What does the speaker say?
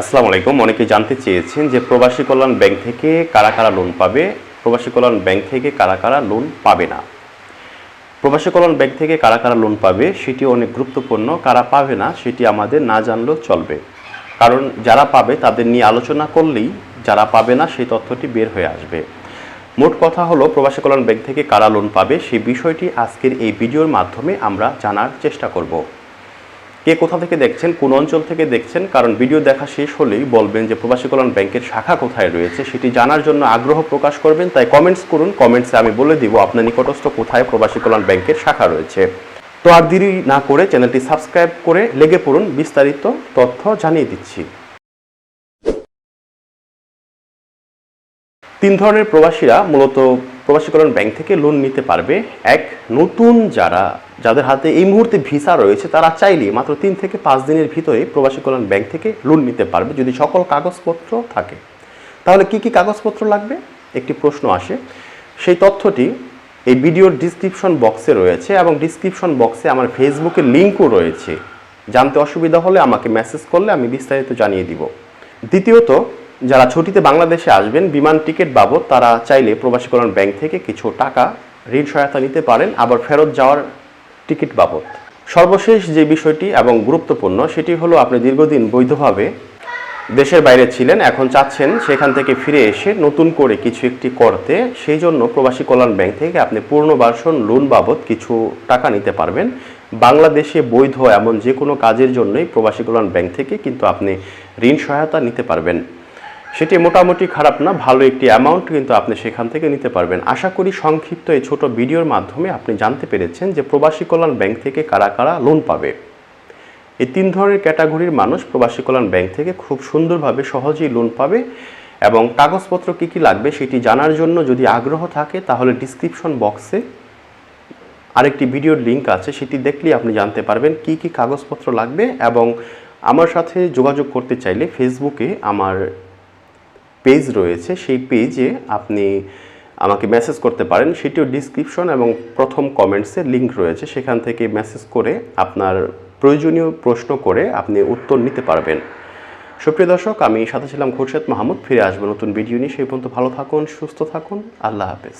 আসসালামু আলাইকুম। অনেকে জানতে চেয়েছেন যে প্রবাসী কল্যাণ ব্যাংক থেকে কারা কারা লোন পাবে। প্রবাসী কল্যাণ ব্যাংক থেকে কারা কারা লোন পাবে না। প্রবাসী কল্যাণ ব্যাংক থেকে কারা কারা লোন পাবে সেটি অনেক গুরুত্বপূর্ণ। কারা পাবে না সেটি আমাদের না জানলেও চলবে। কারণ যারা পাবে তাদের নিয়ে আলোচনা করলেই যারা পাবে না সেই তথ্যটি বের হয়ে আসবে। মোট কথা হলো, প্রবাসী কল্যাণ ব্যাংক থেকে কারা লোন পাবে সেই বিষয়টি আজকের এই ভিডিওর মাধ্যমে আমরা জানার চেষ্টা করব। কে কোথা থেকে দেখছেন, কোন অঞ্চল থেকে দেখছেন, কারণ ভিডিও দেখা শেষ হলেই বলবেন যে প্রবাসী কল্যাণ ব্যাংকের শাখা কোথায় রয়েছে, সেটি জানার জন্য আগ্রহ প্রকাশ করবেন, তাই কমেন্টস করুন কমেন্টসে আমি বলে দিব আপনার নিকটস্থ কোথায় প্রবাসী কল্যাণ ব্যাংকের শাখা রয়েছে। তো আর দেরি না করে চ্যানেলটি সাবস্ক্রাইব করে লেগে পড়ুন, বিস্তারিত তথ্য জানিয়ে দিচ্ছি। তিন ধরনের প্রবাসীরা মূলত প্রবাসী কল্যাণ ব্যাংক থেকে লোন নিতে পারবে এক নতুন যারা, যাদের হাতে এই মুহূর্তে ভিসা রয়েছে, তারা চাইলে মাত্র তিন থেকে পাঁচ দিনের ভিতরে প্রবাসী কল্যাণ ব্যাংক থেকে লোন নিতে পারবে যদি সকল কাগজপত্র থাকে। তাহলে কি কি কাগজপত্র লাগবে? একটি প্রশ্ন আসে। সেই তথ্যটি এই ভিডিওর ডিসক্রিপশন বক্সে রয়েছে এবং ডিসক্রিপশন বক্সে আমার ফেসবুকের লিঙ্কও রয়েছে। জানতে অসুবিধা হলে আমাকে মেসেজ করলে আমি বিস্তারিত জানিয়ে দিব। দ্বিতীয়ত যারা ছুটিতে বাংলাদেশে আসবেন, বিমান টিকিট বাবদ তারা চাইলে প্রবাসী কল্যাণ ব্যাংক থেকে কিছু টাকা ঋণ সহায়তা নিতে পারেন, আবার ফেরত যাওয়ার টিকিট বাবদ। সর্বশেষ যে বিষয়টি এবং গুরুত্বপূর্ণ, সেটি হলো আপনি দীর্ঘদিন বৈধভাবে দেশের বাইরে ছিলেন, এখন চাচ্ছেন সেখান থেকে ফিরে এসে নতুন করে কিছু একটি করতে, সেই জন্য প্রবাসী কল্যাণ ব্যাংক থেকে আপনি পূর্ণবাসন লোন বাবদ কিছু টাকা নিতে পারবেন। বাংলাদেশে বৈধ এমন যে কোনো কাজের জন্যই প্রবাসী কল্যাণ ব্যাংক থেকে কিন্তু আপনি ঋণ সহায়তা নিতে পারবেন। সেটি মোটামুটি খারাপ না, ভালো একটি অ্যামাউন্ট কিন্তু আপনি সেখান থেকে নিতে পারবেন। আশা করি সংক্ষিপ্ত এই ছোট ভিডিওর মাধ্যমে আপনি জানতে পেরেছেন যে প্রবাসী কল্যাণ ব্যাংক থেকে কারা কারা লোন পাবে। এই তিন ধরনের ক্যাটাগরির মানুষ প্রবাসী কল্যাণ ব্যাংক থেকে খুব সুন্দরভাবে সহজেই লোন পাবে এবং কাগজপত্র কী কী লাগবে সেটি জানার জন্য যদি আগ্রহ থাকে, তাহলে ডিসক্রিপশন বক্সে আরেকটি ভিডিওর লিংক আছে, সেটি দেখলেই আপনি জানতে পারবেন কি কি কাগজপত্র লাগবে এবং আমার সাথে যোগাযোগ করতে চাইলে ফেসবুকে আমার পেজ রয়েছে, সেই পেজে আপনি আমাকে মেসেজ করতে পারেন। সেটিও ডিসক্রিপশন এবং প্রথম কমেন্টসে লিঙ্ক রয়েছে। সেখান থেকে মেসেজ করে আপনার প্রয়োজনীয় প্রশ্ন করে আপনি উত্তর নিতে পারবেন। সুপ্রিয় দর্শক, আমি সাথে ছিলাম খুরশেদ মাহমুদ। ফিরে আসব নতুন ভিডিও নিয়ে। সেই পর্যন্ত ভালো থাকুন, সুস্থ থাকুন। আল্লাহ হাফেজ।